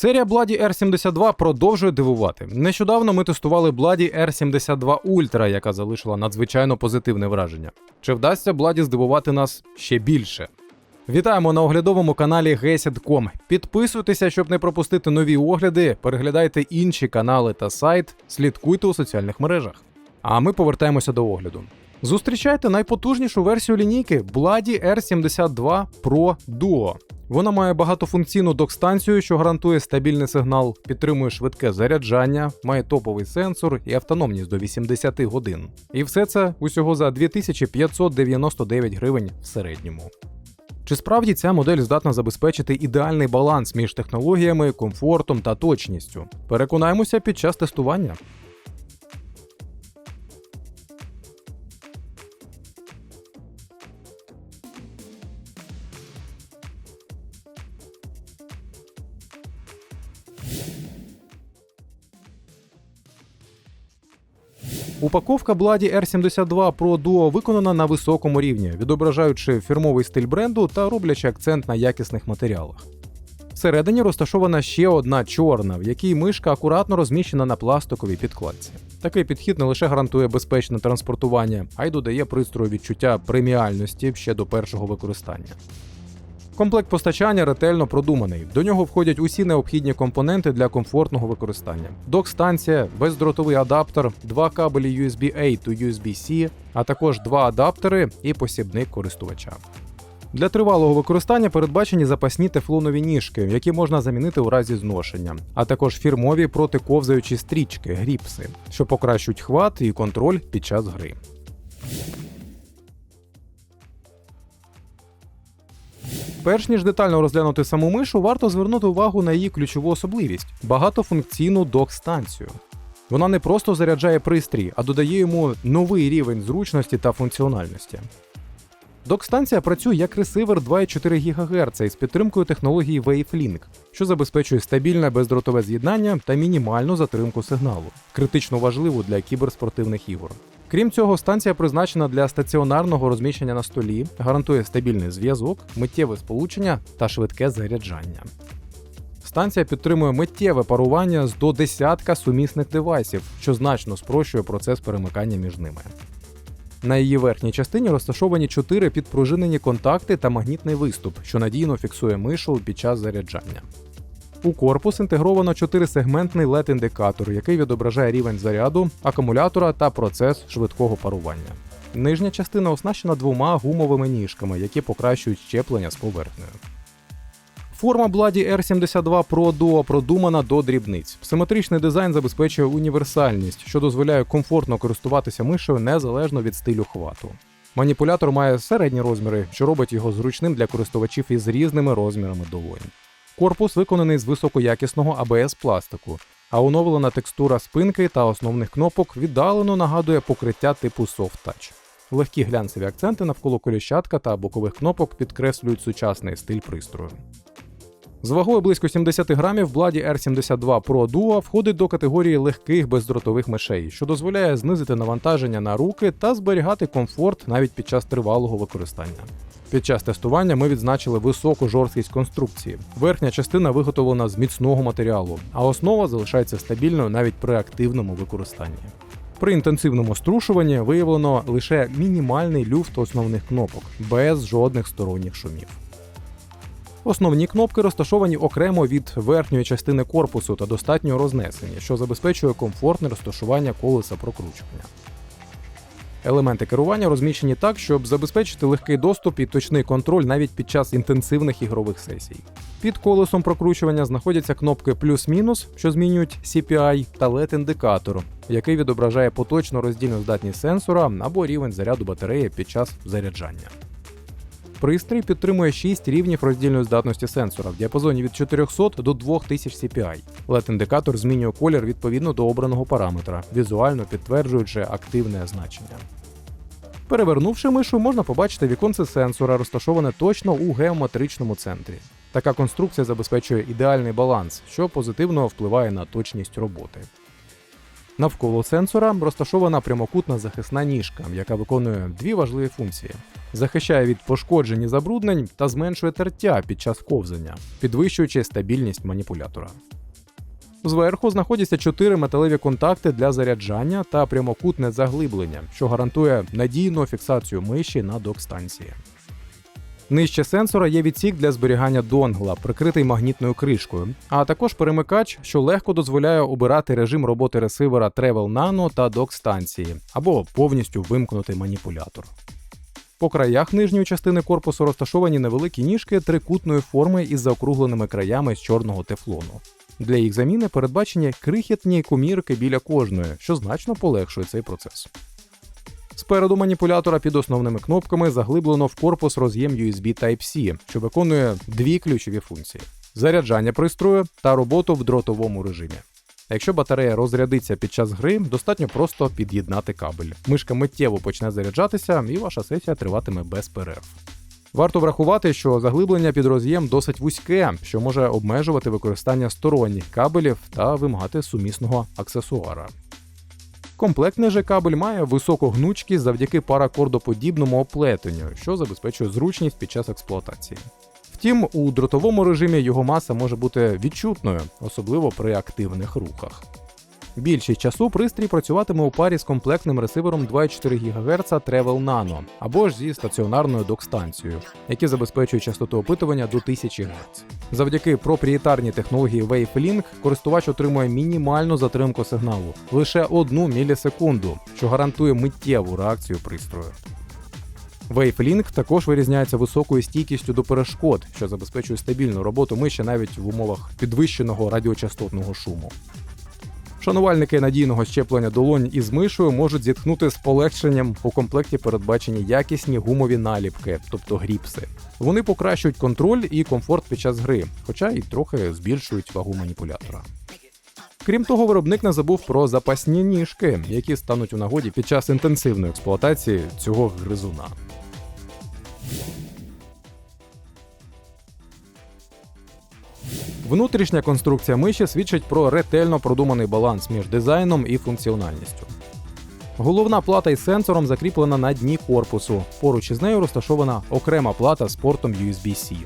Серія Bloody R72 продовжує дивувати. Нещодавно ми тестували Bloody R72 Ultra, яка залишила надзвичайно позитивне враження. Чи вдасться Bloody здивувати нас ще більше? Вітаємо на оглядовому каналі Gesid.com. Підписуйтеся, щоб не пропустити нові огляди, переглядайте інші канали та сайт, слідкуйте у соціальних мережах. А ми повертаємося до огляду. Зустрічайте найпотужнішу версію лінійки Bloody R72 Pro Duo. Вона має багатофункційну док-станцію, що гарантує стабільний сигнал, підтримує швидке заряджання, має топовий сенсор і автономність до 80 годин. І все це усього за 2599 гривень в середньому. Чи справді ця модель здатна забезпечити ідеальний баланс між технологіями, комфортом та точністю? Переконаємося під час тестування. Упаковка Bloody R72 Pro Duo виконана на високому рівні, відображаючи фірмовий стиль бренду та роблячи акцент на якісних матеріалах. Всередині розташована ще одна чорна, в якій мишка акуратно розміщена на пластиковій підкладці. Такий підхід не лише гарантує безпечне транспортування, а й додає пристрою відчуття преміальності ще до першого використання. Комплект постачання ретельно продуманий. До нього входять усі необхідні компоненти для комфортного використання: док-станція, бездротовий адаптер, два кабелі USB-A to USB-C, а також два адаптери і посібник користувача. Для тривалого використання передбачені запасні тефлонові ніжки, які можна замінити у разі зношення, а також фірмові протиковзаючі стрічки, гріпси, що покращують хват і контроль під час гри. Перш ніж детально розглянути саму мишу, варто звернути увагу на її ключову особливість багатофункційну док-станцію. Вона не просто заряджає пристрій, а додає йому новий рівень зручності та функціональності. Док-станція працює як ресивер 2,4 ГГц із підтримкою технології WaveLink, що забезпечує стабільне бездротове з'єднання та мінімальну затримку сигналу, критично важливу для кіберспортивних ігор. Крім цього, станція призначена для стаціонарного розміщення на столі, гарантує стабільний зв'язок, миттєве сполучення та швидке заряджання. Станція підтримує миттєве парування з до десятка сумісних девайсів, що значно спрощує процес перемикання між ними. На її верхній частині розташовані чотири підпружинені контакти та магнітний виступ, що надійно фіксує мишу під час заряджання. У корпус інтегровано чотирисегментний LED-індикатор, який відображає рівень заряду, акумулятора та процес швидкого парування. Нижня частина оснащена двома гумовими ніжками, які покращують щеплення з поверхнею. Форма Bloody R72 Pro Duo продумана до дрібниць. Симетричний дизайн забезпечує універсальність, що дозволяє комфортно користуватися мишею незалежно від стилю хвату. Маніпулятор має середні розміри, що робить його зручним для користувачів із різними розмірами долонь. Корпус виконаний з високоякісного АБС пластику, а оновлена текстура спинки та основних кнопок віддалено нагадує покриття типу Soft Touch. Легкі глянцеві акценти навколо коліщатка та бокових кнопок підкреслюють сучасний стиль пристрою. З вагою близько 70 грамів Bloody R72 Pro Duo входить до категорії легких бездротових мишей, що дозволяє знизити навантаження на руки та зберігати комфорт навіть під час тривалого використання. Під час тестування ми відзначили високу жорсткість конструкції. Верхня частина виготовлена з міцного матеріалу, а основа залишається стабільною навіть при активному використанні. При інтенсивному струшуванні виявлено лише мінімальний люфт основних кнопок, без жодних сторонніх шумів. Основні кнопки розташовані окремо від верхньої частини корпусу та достатньо рознесені, що забезпечує комфортне розташування колеса прокручування. Елементи керування розміщені так, щоб забезпечити легкий доступ і точний контроль навіть під час інтенсивних ігрових сесій. Під колесом прокручування знаходяться кнопки плюс-мінус, що змінюють CPI, та LED-індикатор, який відображає поточну роздільну здатність сенсора або рівень заряду батареї під час заряджання. Пристрій підтримує 6 рівнів роздільної здатності сенсора в діапазоні від 400 до 2000 CPI. LED-індикатор змінює колір відповідно до обраного параметра, візуально підтверджуючи активне значення. Перевернувши мишу, можна побачити віконце сенсора, розташоване точно у геометричному центрі. Така конструкція забезпечує ідеальний баланс, що позитивно впливає на точність роботи. Навколо сенсора розташована прямокутна захисна ніжка, яка виконує дві важливі функції: захищає від пошкоджень і забруднень та зменшує тертя під час ковзання, підвищуючи стабільність маніпулятора. Зверху знаходяться чотири металеві контакти для заряджання та прямокутне заглиблення, що гарантує надійну фіксацію миші на док-станції. Нижче сенсора є відсік для зберігання донгла, прикритий магнітною кришкою, а також перемикач, що легко дозволяє обирати режим роботи ресивера Travel Nano та док-станції, або повністю вимкнути маніпулятор. По краях нижньої частини корпусу розташовані невеликі ніжки трикутної форми із заокругленими краями з чорного тефлону. Для їх заміни передбачені крихітні комірки біля кожної, що значно полегшує цей процес. Спереду маніпулятора під основними кнопками заглиблено в корпус роз'єм USB Type-C, що виконує дві ключові функції: заряджання пристрою та роботу в дротовому режимі. Якщо батарея розрядиться під час гри, достатньо просто під'єднати кабель. Мишка миттєво почне заряджатися, і ваша сесія триватиме без перерв. Варто врахувати, що заглиблення під роз'єм досить вузьке, що може обмежувати використання сторонніх кабелів та вимагати сумісного аксесуара. Комплектний же кабель має високу гнучкість завдяки паракордоподібному оплетенню, що забезпечує зручність під час експлуатації. Втім, у дротовому режимі його маса може бути відчутною, особливо при активних рухах. Більшість часу пристрій працюватиме у парі з комплектним ресивером 2,4 ГГц Travel Nano або ж зі стаціонарною док-станцією, які забезпечують частоту опитування до 1000 Гц. Завдяки проприєтарній технології WaveLink користувач отримує мінімальну затримку сигналу лише 1 мілісекунду, що гарантує миттєву реакцію пристрою. WaveLink також вирізняється високою стійкістю до перешкод, що забезпечує стабільну роботу миші навіть в умовах підвищеного радіочастотного шуму. Шанувальники надійного щеплення долонь із мишою можуть зітхнути з полегшенням у комплекті передбачені якісні гумові наліпки, тобто гріпси. Вони покращують контроль і комфорт під час гри, хоча й трохи збільшують вагу маніпулятора. Крім того, виробник не забув про запасні ніжки, які стануть у нагоді під час інтенсивної експлуатації цього гризуна. Внутрішня конструкція миші свідчить про ретельно продуманий баланс між дизайном і функціональністю. Головна плата із сенсором закріплена на дні корпусу. Поруч із нею розташована окрема плата з портом USB-C.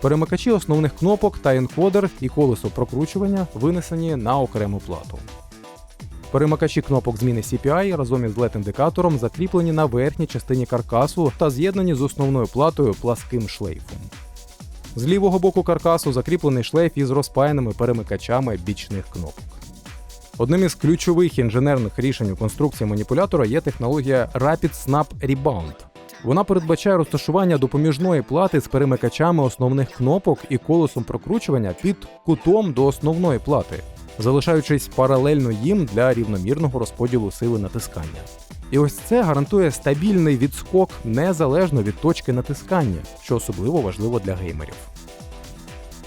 Перемикачі основних кнопок та енкодер і колесо прокручування винесені на окрему плату. Перемикачі кнопок зміни CPI разом із LED-індикатором закріплені на верхній частині каркасу та з'єднані з основною платою пласким шлейфом. З лівого боку каркасу закріплений шлейф із розпаяними перемикачами бічних кнопок. Одним із ключових інженерних рішень у конструкції маніпулятора є технологія Rapid Snap Rebound. Вона передбачає розташування допоміжної плати з перемикачами основних кнопок і колесом прокручування під кутом до основної плати, залишаючись паралельно їм для рівномірного розподілу сили натискання. І ось це гарантує стабільний відскок незалежно від точки натискання, що особливо важливо для геймерів.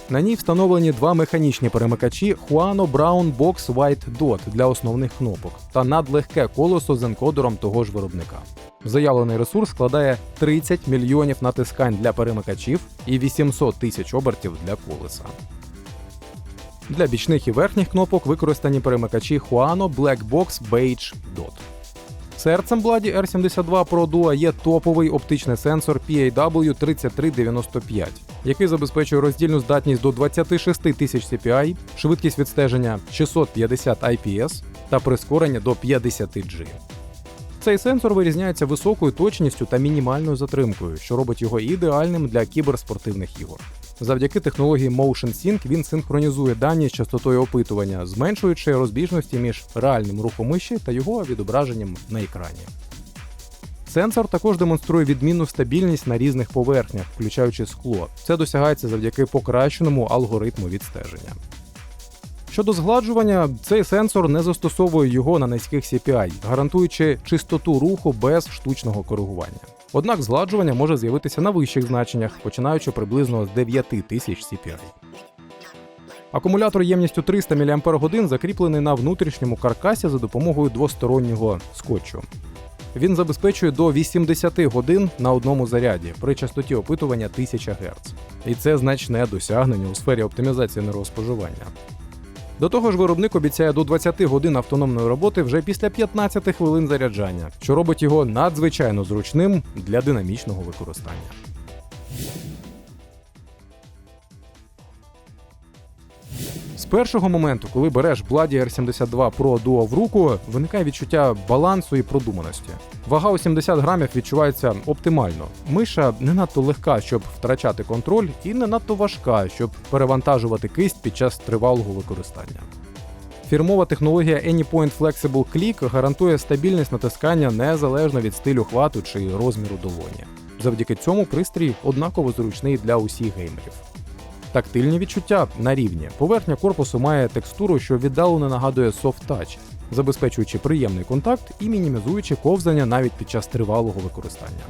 На ній встановлені два механічні перемикачі Huano Brown Box White Dot для основних кнопок та надлегке колесо з енкодером того ж виробника. Заявлений ресурс складає 30 мільйонів натискань для перемикачів і 800 тисяч обертів для колеса. Для бічних і верхніх кнопок використані перемикачі Huano Black Box Beige Dot. Серцем Бладі R72 Pro Duo є топовий оптичний сенсор PAW3395, який забезпечує роздільну здатність до 26 тисяч CPI, швидкість відстеження 650 IPS та прискорення до 50 G. Цей сенсор вирізняється високою точністю та мінімальною затримкою, що робить його ідеальним для кіберспортивних ігор. Завдяки технології Motion Sync він синхронізує дані з частотою опитування, зменшуючи розбіжності між реальним рухом миші та його відображенням на екрані. Сенсор також демонструє відмінну стабільність на різних поверхнях, включаючи скло. Це досягається завдяки покращеному алгоритму відстеження. Щодо згладжування, цей сенсор не застосовує його на низьких CPI, гарантуючи чистоту руху без штучного коригування. Однак згладжування може з'явитися на вищих значеннях, починаючи приблизно з 9000 CPI. Акумулятор ємністю 300 мАч закріплений на внутрішньому каркасі за допомогою двостороннього скотчу. Він забезпечує до 80 годин на одному заряді при частоті опитування 1000 Гц. І це значне досягнення у сфері оптимізації енергоспоживання. До того ж, виробник обіцяє до 20 годин автономної роботи вже після 15 хвилин заряджання, що робить його надзвичайно зручним для динамічного використання. З першого моменту, коли береш Bloody R72 Pro Duo в руку, виникає відчуття балансу і продуманості. Вага у 70 грамів відчувається оптимально. Миша не надто легка, щоб втрачати контроль, і не надто важка, щоб перевантажувати кисть під час тривалого використання. Фірмова технологія AnyPoint Flexible Click гарантує стабільність натискання незалежно від стилю хвату чи розміру долоні. Завдяки цьому пристрій однаково зручний для усіх геймерів. Тактильні відчуття на рівні. Поверхня корпусу має текстуру, що віддалено нагадує soft touch, забезпечуючи приємний контакт і мінімізуючи ковзання навіть під час тривалого використання.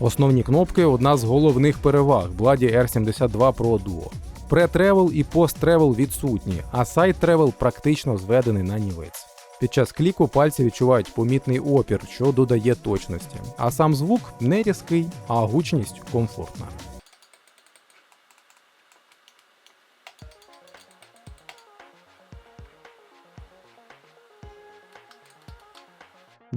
Основні кнопки одна з головних переваг Bloody R72 Pro Duo. Пре-тревел і пост-тревел відсутні, а сайт-тревел практично зведений на нівець. Під час кліку пальці відчувають помітний опір, що додає точності, а сам звук не різкий, а гучність комфортна.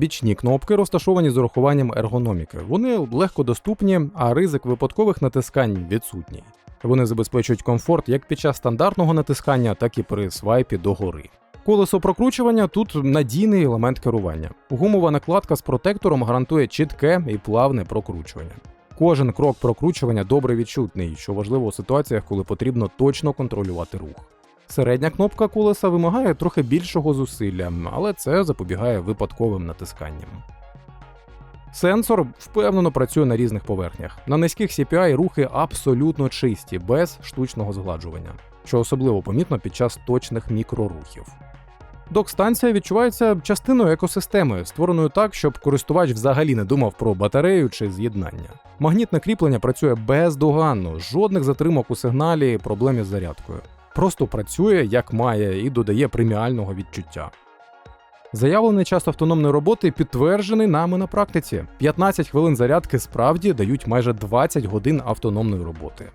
Бічні кнопки розташовані з урахуванням ергономіки. Вони легко доступні, а ризик випадкових натискань відсутній. Вони забезпечують комфорт як під час стандартного натискання, так і при свайпі догори. Колесо прокручування тут надійний елемент керування. Гумова накладка з протектором гарантує чітке і плавне прокручування. Кожен крок прокручування добре відчутний, що важливо у ситуаціях, коли потрібно точно контролювати рух. Середня кнопка колеса вимагає трохи більшого зусилля, але це запобігає випадковим натисканням. Сенсор впевнено працює на різних поверхнях. На низьких CPI рухи абсолютно чисті, без штучного згладжування, що особливо помітно під час точних мікрорухів. Док-станція відчувається частиною екосистеми, створеною так, щоб користувач взагалі не думав про батарею чи з'єднання. Магнітне кріплення працює бездоганно, жодних затримок у сигналі, проблем із зарядкою. Просто працює як має і додає преміального відчуття. Заявлений час автономної роботи підтверджений нами на практиці. 15 хвилин зарядки справді дають майже 20 годин автономної роботи.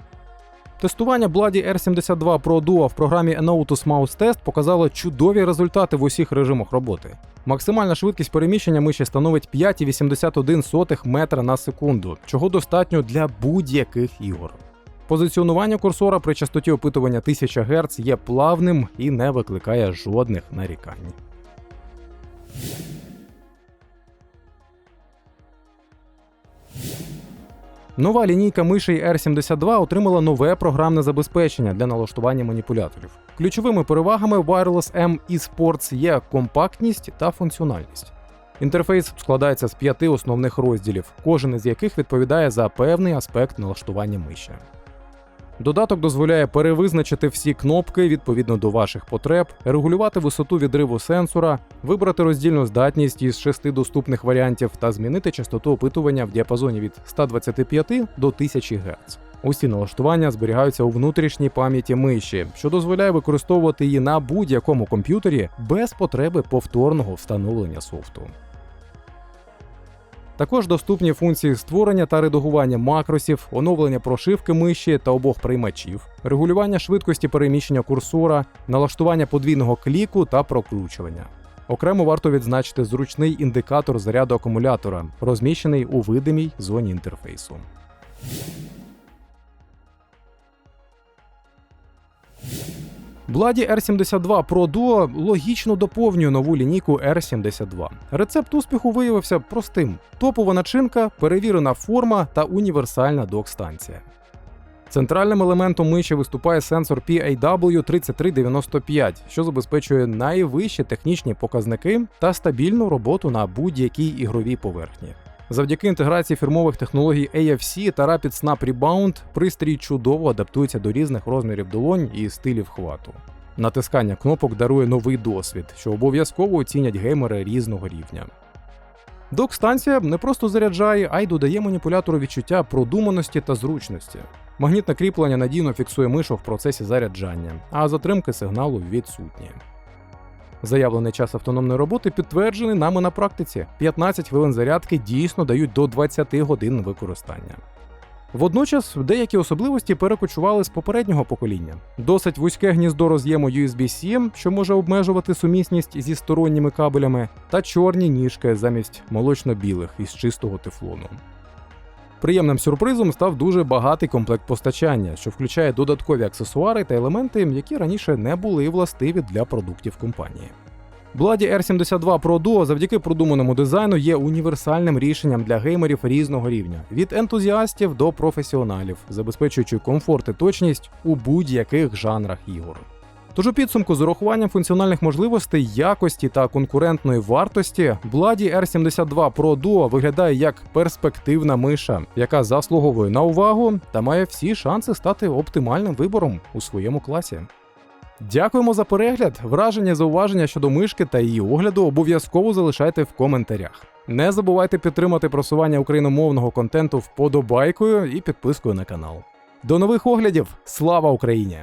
Тестування Bloody R72 Pro Duo в програмі Enautus Mouse Test показало чудові результати в усіх режимах роботи. Максимальна швидкість переміщення миші становить 5,81 метра на секунду, чого достатньо для будь-яких ігор. Позиціонування курсора при частоті опитування 1000 Гц є плавним і не викликає жодних нарікань. Нова лінійка мишей R72 отримала нове програмне забезпечення для налаштування маніпуляторів. Ключовими перевагами Wireless M eSports є компактність та функціональність. Інтерфейс складається з п'яти основних розділів, кожен із яких відповідає за певний аспект налаштування миші. Додаток дозволяє перевизначити всі кнопки відповідно до ваших потреб, регулювати висоту відриву сенсора, вибрати роздільну здатність із шести доступних варіантів та змінити частоту опитування в діапазоні від 125 до 1000 Гц. Усі налаштування зберігаються у внутрішній пам'яті миші, що дозволяє використовувати її на будь-якому комп'ютері без потреби повторного встановлення софту. Також доступні функції створення та редагування макросів, оновлення прошивки миші та обох приймачів, регулювання швидкості переміщення курсора, налаштування подвійного кліку та прокручування. Окремо варто відзначити зручний індикатор заряду акумулятора, розміщений у видимій зоні інтерфейсу. Bloody R72 Pro Duo логічно доповнює нову лінійку R72. Рецепт успіху виявився простим: топова начинка, перевірена форма та універсальна док-станція. Центральним елементом миші виступає сенсор PAW3395, що забезпечує найвищі технічні показники та стабільну роботу на будь-якій ігровій поверхні. Завдяки інтеграції фірмових технологій AFC та Rapid Snap Rebound пристрій чудово адаптується до різних розмірів долонь і стилів хвату. Натискання кнопок дарує новий досвід, що обов'язково оцінять геймери різного рівня. Док-станція не просто заряджає, а й додає маніпулятору відчуття продуманості та зручності. Магнітне кріплення надійно фіксує мишу в процесі заряджання, а затримки сигналу відсутні. Заявлений час автономної роботи підтверджений нами на практиці. 15 хвилин зарядки дійсно дають до 20 годин використання. Водночас деякі особливості перекочували з попереднього покоління. Досить вузьке гніздо роз'єму USB-C, що може обмежувати сумісність зі сторонніми кабелями, та чорні ніжки замість молочно-білих із чистого тефлону. Приємним сюрпризом став дуже багатий комплект постачання, що включає додаткові аксесуари та елементи, які раніше не були властиві для продуктів компанії. Бладі R72 Pro Duo завдяки продуманому дизайну є універсальним рішенням для геймерів різного рівня від ентузіастів до професіоналів, забезпечуючи комфорт і точність у будь-яких жанрах ігор. Тож у підсумку з урахуванням функціональних можливостей, якості та конкурентної вартості, Bladdy R72 Pro Duo виглядає як перспективна миша, яка заслуговує на увагу та має всі шанси стати оптимальним вибором у своєму класі. Дякуємо за перегляд. Враження, зауваження щодо мишки та її огляду обов'язково залишайте в коментарях. Не забувайте підтримати просування україномовного контенту вподобайкою і підпискою на канал. До нових оглядів! Слава Україні!